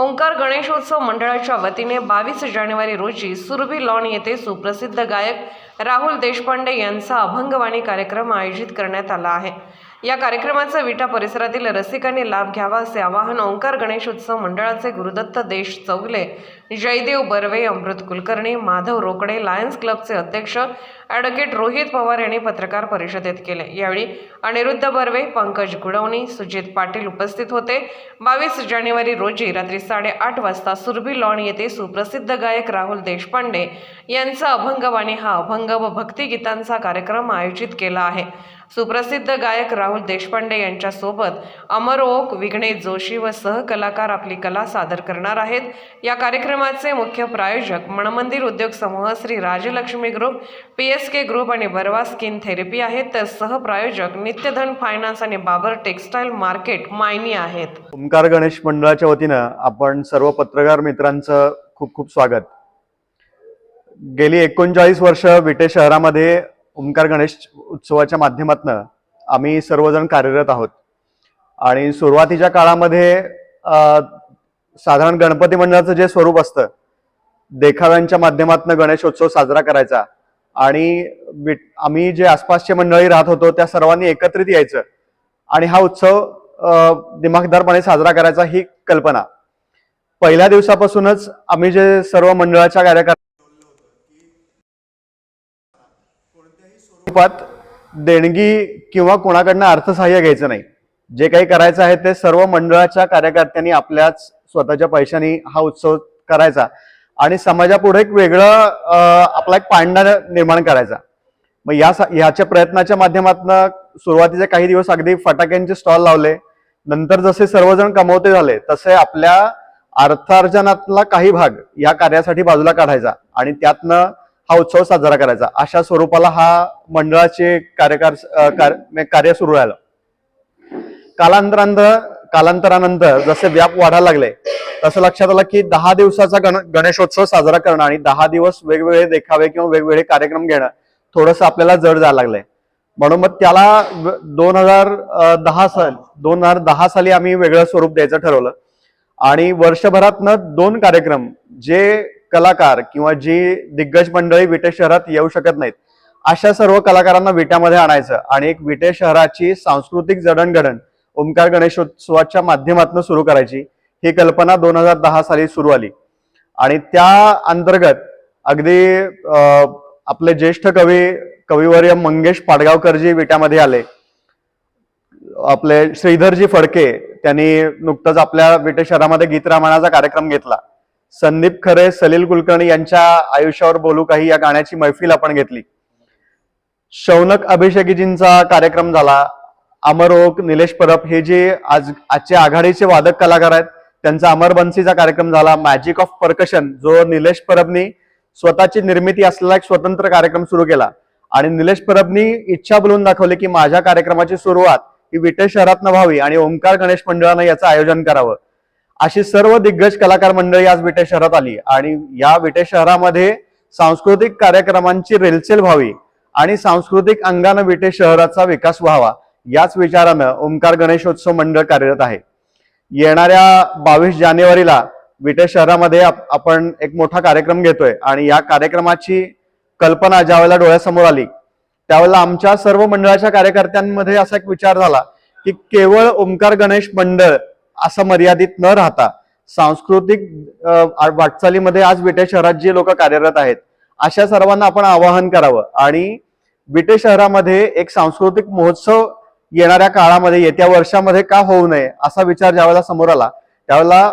ओंकार गणेशोत्सव मंडळाच्या वतीने बावीस जानेवारी रोजी सुरभी लॉन येथे सुप्रसिद्ध गायक राहुल देशपांडे यांचा अभंगवाणी कार्यक्रम आयोजित करण्यात आला आहे. या कार्यक्रमाचा विटा परिसरातील रसिकांनी लाभ घ्यावा असे आवाहन ओंकार गणेशोत्सव मंडळाचे गुरुदत्त देश चौगले जयदेव बर्वे अमृत कुलकर्णी माधव रोकडे लायन्स क्लबचे अध्यक्ष ॲडव्होकेट रोहित पवार यांनी पत्रकार परिषदेत केले. यावेळी अनिरुद्ध बर्वे पंकज गुडवणी सुजित पाटील उपस्थित होते. बावीस जानेवारी रोजी रात्री साडेआठ वाजता सुरभी लॉन येथे सुप्रसिद्ध गायक राहुल देशपांडे यांचा अभंगवाणी हा अभंग व भक्तिगीतांचा कार्यक्रम आयोजित केला आहे. सुप्रसिद्ध गायक राहुल देशपांडे यांच्यासोबत अमर ओक विघ्नेश जोशी व सहकलाकार आपली कला सादर करणार आहेत. या कार्यक्रमाचे मुख्य प्रायोजक मणमंदिर उद्योग समूह Shri Rajlaxmi group P S K group आणि बर्वा स्किन थेरपी आहेत. तर सहप्रायोजक नित्यधन फायनान्स आणि बाबर टेक्स्टाईल मार्केट मायनी आहेत. ओंकार गणेश मंडळाच्या वतीनं आपण सर्व पत्रकार मित्रांचं खूप खूप स्वागत. गेली एकोणचाळीस वर्ष विटे शहरामध्ये ओंकार गणेश उत्सवाच्या माध्यमातनं आम्ही सर्वजण कार्यरत आहोत. आणि सुरुवातीच्या काळामध्ये साधारण गणपती मंडळाचं जे स्वरूप असतं देखाव्यांच्या माध्यमातून गणेशोत्सव साजरा करायचा आणि विट- आम्ही जे आसपासचे मंडळी राहत होतो त्या सर्वांनी एकत्रित यायचं आणि हा उत्सव दिमाखदारपणे साजरा करायचा ही कल्पना. पहिल्या दिवसापासूनच आम्ही जे सर्व मंडळाच्या कार्यक्रम स्वरूपात देणगी किंवा कोणाकडनं अर्थसहाय्य घ्यायचं नाही. जे काही करायचं आहे ते सर्व मंडळाच्या कार्यकर्त्यांनी आपल्याच स्वतःच्या पैशांनी हा उत्सव करायचा आणि समाजापुढे एक वेगळं आपला एक पांडा निर्माण करायचा. मग या ह्याच्या प्रयत्नाच्या माध्यमातून सुरुवातीचे काही दिवस अगदी फटाक्यांचे स्टॉल लावले. नंतर जसे सर्वजण कमवते झाले तसे आपल्या अर्थार्जनातला काही भाग या कार्यासाठी बाजूला काढायचा आणि त्यातनं हा उत्सव साजरा करायचा. अशा स्वरूपाला हा मंडळाचे कार्यकार कार्य कार- म्हणजे कार्य सुरू राहिलं. कालांतरानंतर कालांतरानंतर जसे व्याप वाढायला लागले तसं लक्षात आलं की दहा दिवसाचा गण गणेशोत्सव साजरा करणं आणि दहा दिवस वेगवेगळे देखावे किंवा वेगवेगळे कार्यक्रम घेणं थोडंसं आपल्याला जड जायला लागलंय. म्हणून मग त्याला दोन हजार दहा साल दोन हजार दहा साली आम्ही वेगळं स्वरूप द्यायचं ठरवलं. आणि वर्षभरातनं दोन कार्यक्रम जे कलाकार किंवा जी दिग्गज मंडळी विटे शहरात येऊ शकत नाहीत अशा सर्व कलाकारांना विट्यामध्ये आणायचं आणि एक विटे शहराची सांस्कृतिक जडणघडण ओंकार गणेशोत्सवाच्या माध्यमातून सुरू करायची ही कल्पना दोन हजार दहा साली सुरू आली. आणि त्या अंतर्गत अगदी आपले ज्येष्ठ कवी कविवर्य मंगेश पाडगावकरजी विट्यामध्ये आले. आपले श्रीधरजी फडके त्यांनी नुकतंच आपल्या विटे शहरामध्ये गीत रामायणाचा कार्यक्रम घेतला. संदीप खरे सलील कुलकर्णी यांच्या आयुष्यावर बोलू काही या गाण्याची मैफिल आपण घेतली. शौनक अभिषेकीजींचा कार्यक्रम झाला. अमर ओक निलेश परब हे जे आज आजचे आघाडीचे वादक कलाकार आहेत त्यांचा अमर बन्सीचा कार्यक्रम झाला. मॅजिक ऑफ परकशन जो निलेश परबनी स्वतःची निर्मिती असलेला एक स्वतंत्र कार्यक्रम सुरू केला. आणि निलेश परबनी इच्छा बोलून दाखवली की माझ्या कार्यक्रमाची सुरुवात ही विटे शहरातनं व्हावी आणि ओंकार गणेश मंडळानं याचं आयोजन करावं. अशी सर्व दिग्गज कलाकार मंडळी आज विटे शहरात आली. आणि या विटे शहरामध्ये सांस्कृतिक कार्यक्रमांची रेलचेल व्हावी आणि सांस्कृतिक अंगानं विटे शहराचा विकास व्हावा याच विचारानं ओंकार गणेशोत्सव मंडळ कार्यरत आहे. येणाऱ्या बावीस जानेवारीला विटे शहरामध्ये आप- आपण एक मोठा कार्यक्रम घेतोय आणि या कार्यक्रमाची कल्पना ज्यावेळेला डोळ्यासमोर आली त्यावेळेला आमच्या सर्व मंडळाच्या कार्यकर्त्यांमध्ये असा एक विचार झाला की केवळ ओंकार गणेश मंडळ असं मर्यादित न राहता सांस्कृतिक वाटचालीमध्ये आज विटे शहरात जे लोक कार्यरत आहेत अशा सर्वांना आपण आवाहन करावं. आणि विटे शहरामध्ये एक सांस्कृतिक महोत्सव येणाऱ्या काळामध्ये येत्या वर्षामध्ये का होऊ नये असा विचार ज्यावेळेला समोर आला त्यावेळेला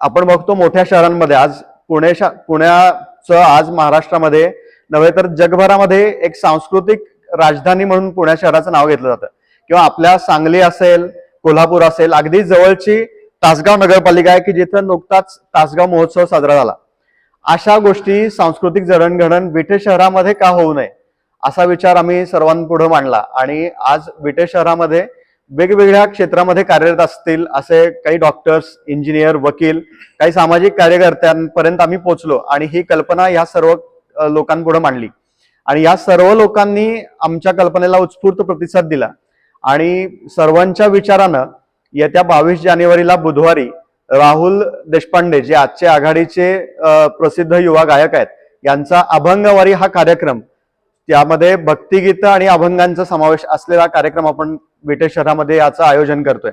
आपण बघतो मोठ्या शहरांमध्ये आज पुणे शा- पुण्याचं आज महाराष्ट्रामध्ये नव्हे तर जगभरामध्ये एक सांस्कृतिक राजधानी म्हणून पुण्या शहराचं नाव घेतलं जातं. किंवा आपल्या सांगली असेल कोल्हापूर असेल. अगदी जवळची तासगाव नगरपालिका आहे की जिथं नुकताच तासगाव महोत्सव साजरा झाला. अशा गोष्टी सांस्कृतिक जडणघडण विटे शहरामध्ये का होऊ नये असा विचार आम्ही सर्वांपुढे मांडला. आणि आज विटे शहरामध्ये वेगवेगळ्या क्षेत्रामध्ये कार्यरत असतील असे काही डॉक्टर्स इंजिनियर वकील काही सामाजिक कार्यकर्त्यांपर्यंत आम्ही पोहोचलो आणि ही कल्पना या सर्व लोकांपुढे मांडली. आणि या सर्व लोकांनी आमच्या कल्पनेला उत्स्फूर्त प्रतिसाद दिला. आणि सर्वांच्या विचारानं येत्या बावीस जानेवारीला बुधवारी राहुल देशपांडे जे आजचे आघाडीचे प्रसिद्ध युवा गायक आहेत यांचा अभंगवारी हा कार्यक्रम त्यामध्ये भक्तिगीतं आणि अभंगांचा समावेश असलेला कार्यक्रम आपण विटे शहरामध्ये याचं आयोजन करतोय.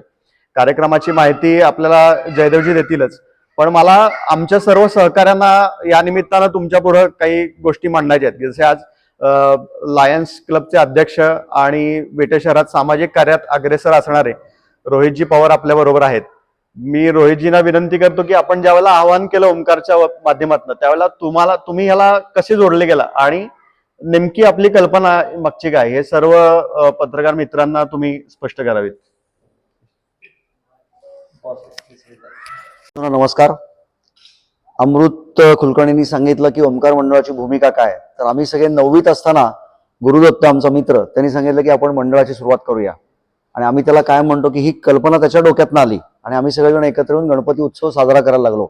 कार्यक्रमाची माहिती आपल्याला जयदेवजी देतीलच. पण मला आमच्या सर्व सहकाऱ्यांना या निमित्तानं तुमच्या पुढं काही गोष्टी मांडायच्या आहेत. जसे आज लायन्स क्लबचे अध्यक्ष आणि वेटे शहरात सामाजिक कार्यात अग्रेसर असणारे रोहितजी पवार आपल्या बरोबर आहेत. मी रोहितजींना विनंती करतो की आपण ज्यावेळेला आवाहन केलं ओंकारच्या माध्यमातून त्यावेळेला तुम्हाला तुम्ही ह्याला कसे जोडले गेला? आणि नेमकी आपली कल्पना मागची काय? हे सर्व पत्रकार मित्रांना तुम्ही स्पष्ट करावीत. नमस्कार. अमृत कुलकर्णींनी सांगितलं की ओंकार मंडळाची भूमिका काय? तर आम्ही सगळे नववीत असताना गुरुदत्त आमचा मित्र त्यांनी सांगितलं की आपण मंडळाची सुरुवात करूया. आणि आम्ही त्याला काय म्हणतो की ही कल्पना त्याच्या डोक्यातनं आली. आणि आम्ही सगळेजण एकत्र येऊन गणपती उत्सव साजरा करायला लागलो.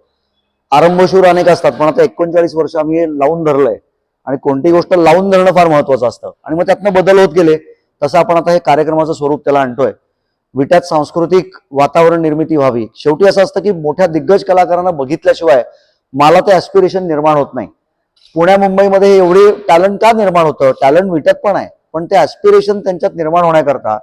आरंभशूर अनेक असतात पण आता एकोणचाळीस वर्ष आम्ही हे लावून धरलंय. आणि कोणतीही गोष्ट लावून धरणं फार महत्वाचं असतं. आणि मग त्यातनं बदल होत गेले तसं आपण आता हे कार्यक्रमाचं स्वरूप त्याला आणतोय. विट्यात सांस्कृतिक वातावरण निर्मिती व्हावी. शेवटी असं असतं की मोठ्या दिग्गज कलाकारांना बघितल्याशिवाय मला ते ॲस्पिरेशन निर्माण होत नाही. पुण्या मुंबईमध्ये एवढे टॅलेंट का निर्माण होतं? टॅलेंट विटत पण आहे. पण ते ॲस्पिरेशन त्यांच्यात निर्माण होण्याकरता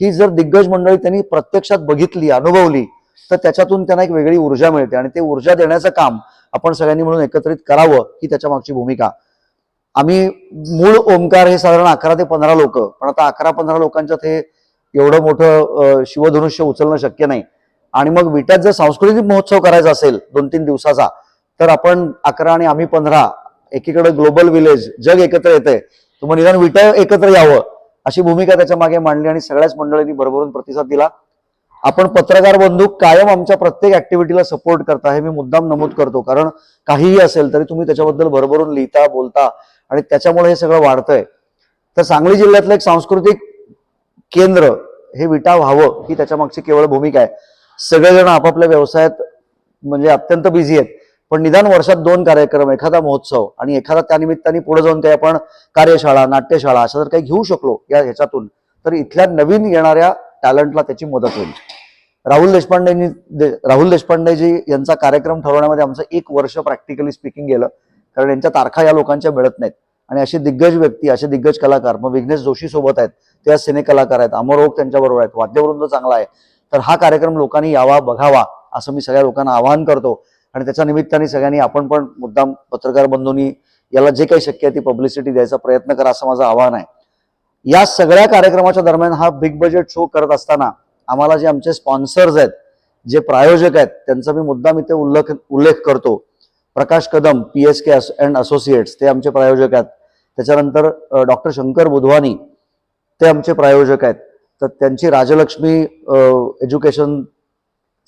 ही जर दिग्गज मंडळी त्यांनी प्रत्यक्षात बघितली अनुभवली तर त्याच्यातून त्यांना एक वेगळी ऊर्जा मिळते. आणि ते ऊर्जा देण्याचं काम आपण सगळ्यांनी म्हणून एकत्रित करावं ही त्याच्या मागची भूमिका. आम्ही मूळ ओंकार हे साधारण अकरा ते पंधरा लोक पण आता अकरा पंधरा लोकांच्यात हे एवढं मोठं शिवधनुष्य उचलणं शक्य नाही. आणि मग विट्यात जर सांस्कृतिक महोत्सव करायचा असेल दोन तीन दिवसाचा तर आपण अकरा आणि आम्ही पंधरा एकीकडे ग्लोबल विलेज जग एकत्र येते तुम्हाला निदान विटा एकत्र यावं अशी भूमिका त्याच्यामागे मांडली आणि सगळ्याच मंडळींनी भरभरून प्रतिसाद दिला. आपण पत्रकार बंधू कायम आमच्या प्रत्येक ऍक्टिव्हिटीला सपोर्ट करता हे मी मुद्दाम नमूद करतो. कारण काहीही असेल तरी तुम्ही त्याच्याबद्दल भरभरून लिहिता बोलता आणि त्याच्यामुळे हे सगळं वाढतंय. तर सांगली जिल्ह्यातलं एक सांस्कृतिक केंद्र हे विटा व्हावं ही त्याच्या मागची केवळ भूमिका आहे. सगळेजण आपापल्या व्यवसायात म्हणजे अत्यंत बिझी आहेत. पण निदान वर्षात दोन कार्यक्रम एखादा महोत्सव आणि एखादा त्यानिमित्ताने पुढे जाऊन काही आपण कार्यशाळा नाट्यशाळा अशा जर काही घेऊ शकलो या ह्याच्यातून तर इथल्या नवीन येणाऱ्या टॅलेंटला त्याची मदत होईल. राहुल देशपांडेंनी दे- राहुल देशपांडेजी यांचा कार्यक्रम ठरवण्यामध्ये आमचं एक वर्ष प्रॅक्टिकली स्पीकिंग गेलं कारण यांच्या तारखा या लोकांच्या मिळत नाहीत. आणि असे दिग्गज व्यक्ती असे दिग्गज कलाकार मग विघ्नेश जोशी सोबत आहेत ते आज सिने कलाकार आहेत अमर ओक त्यांच्याबरोबर आहेत वाद्यवृंद चांगला आहे तर हा कार्यक्रम लोकांनी यावा बघावा असं मी सगळ्या लोकांना आवाहन करतो. आणि त्याच्या निमित्ताने सगळ्यांनी आपण पण मुद्दाम पत्रकार बंधूंनी याला जे काही शक्य आहे ती पब्लिसिटी द्यायचा प्रयत्न करा असं माझं आवाहन आहे. या सगळ्या कार्यक्रमाच्या दरम्यान हा बिग बजेट शो करत असताना आम्हाला जे आमचे स्पॉन्सर्स आहेत जे प्रायोजक आहेत त्यांचा मी मुद्दाम इथे उल्लेख उल्लेख करतो. Prakash Kadam P S K and associates ते आमचे प्रायोजक आहेत. त्याच्यानंतर डॉक्टर शंकर बुधवानी ते आमचे प्रायोजक आहेत. तर त्यांची राजलक्ष्मी एज्युकेशन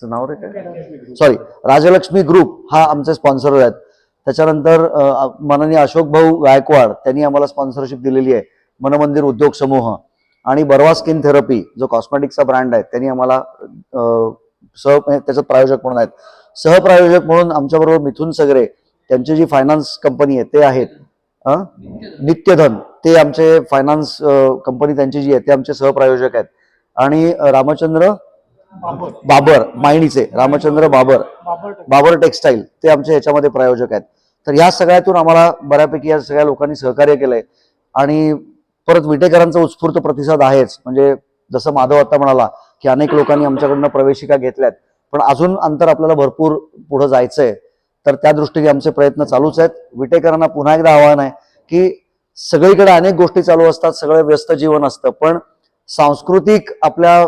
नाव रे काय? सॉरी राजलक्ष्मी ग्रुप हा आमचे स्पॉन्सर आहेत. त्याच्यानंतर माननीय अशोक भाऊ गायकवाड त्यांनी आम्हाला स्पॉन्सरशिप दिलेली आहे. मनमंदिर उद्योग समूह आणि बर्वा स्किन थेरपी जो कॉस्मेटिक्सचा ब्रँड आहे त्यांनी आम्हाला सह त्याच्यात प्रायोजक म्हणून आहेत. सहप्रायोजक म्हणून आमच्याबरोबर मिथुन सगरे त्यांची जी फायनान्स कंपनी आहे ते आहेत? नित्यधन ते आमचे फायनान्स कंपनी त्यांची जी आहे ते आमचे सहप्रायोजक आहेत. आणि रामचंद्र बाबर. मायणीचे रामचंद्र बाबर. बाबर टेक्सटाईल. ते आमच्या ह्याच्यामध्ये प्रायोजक आहेत. तर या सगळ्यातून आम्हाला बऱ्यापैकी या सगळ्या लोकांनी सहकार्य केलंय. आणि परत विटेकरांचा उत्स्फूर्त प्रतिसाद आहेच. म्हणजे जसं माधव आता म्हणाला की अनेक लोकांनी आमच्याकडनं प्रवेशिका घेतल्यात. पण अजून अंतर आपल्याला भरपूर पुढे जायचंय. तर त्या दृष्टीने आमचे प्रयत्न चालूच आहेत. विटेकरांना पुन्हा एकदा आव्हान आहे की सगळीकडे अनेक गोष्टी चालू असतात सगळं व्यस्त जीवन असतं. पण सांस्कृतिक आपल्या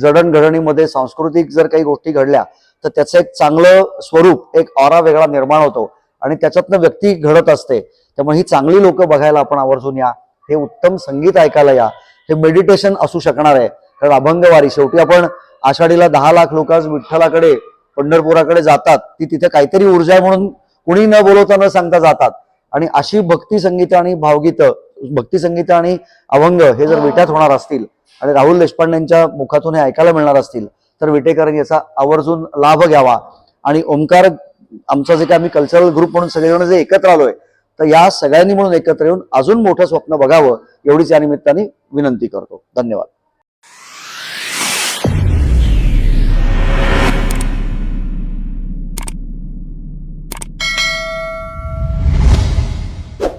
जडणघडणीमध्ये सांस्कृतिक जर काही गोष्टी घडल्या तर त्याचं एक चांगलं स्वरूप एक ऑरा वेगळा निर्माण होतो आणि त्याच्यातनं व्यक्ती घडत असते. त्यामुळे ही चांगली लोक बघायला आपण आवर्जून या. हे उत्तम संगीत ऐकायला या. हे मेडिटेशन असू शकणार आहे. कारण अभंगवारी शेवटी आपण आषाढीला दहा लाख लोक विठ्ठलाकडे पंढरपुराकडे जातात. ती तिथे काहीतरी ऊर्जा आहे म्हणून कुणी न बोलवता न सांगता जातात. आणि अशी भक्ती संगीत आणि भावगीतं भक्ती संगीत आणि अभंग हे जर विट्यात होणार असतील आणि राहुल देशपांडेंच्या मुखातून हे ऐकायला मिळणार असतील तर विटेकरांनी याचा आवर्जून लाभ घ्यावा. आणि ओंकार आमचा जे काही आम्ही कल्चरल ग्रुप म्हणून सगळेजण जे एकत्र आलोय तर या सगळ्यांनी म्हणून एकत्र येऊन अजून मोठं स्वप्न बघावं एवढीच या निमित्ताने विनंती करतो. धन्यवाद.